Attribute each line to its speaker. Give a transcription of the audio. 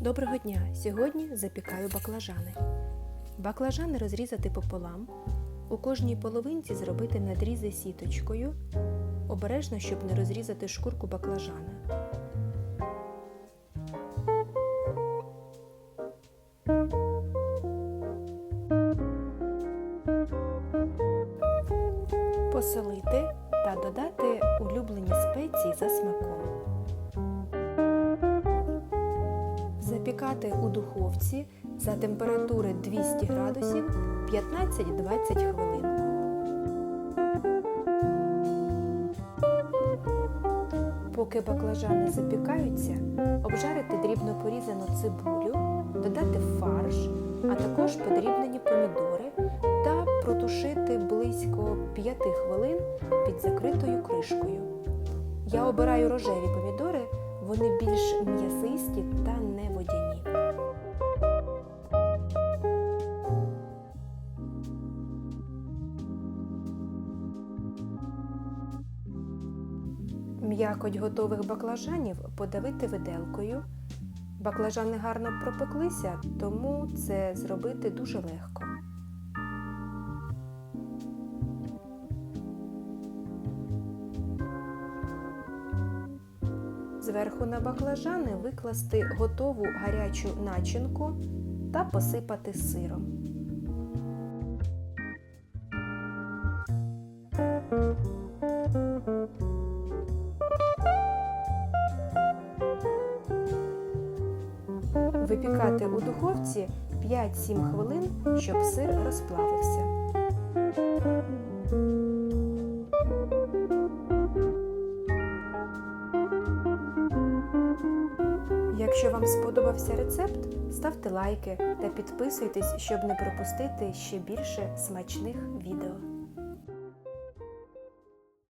Speaker 1: Доброго дня! Сьогодні запікаю баклажани. Баклажани розрізати пополам. У кожній половинці зробити надрізи сіточкою. Обережно, щоб не розрізати шкурку баклажана. Посолити та додати улюблені спеції за смаком. Запікати у духовці за температури 200 градусів 15-20 хвилин. Поки баклажани запікаються, обжарити дрібно порізану цибулю, додати фарш, а також подрібнені помідори та протушити близько 5 хвилин під закритою кришкою. Я обираю рожеві помідори, вони більш м'ясисті та не водяні. М'якоть готових баклажанів подавити виделкою. Баклажани гарно пропеклися, тому це зробити дуже легко. Зверху на баклажани викласти готову гарячу начинку та посипати сиром. Випікати у духовці 5-7 хвилин, щоб сир розплавився. Якщо вам сподобався рецепт, ставте лайки та підписуйтесь, щоб не пропустити ще більше смачних відео.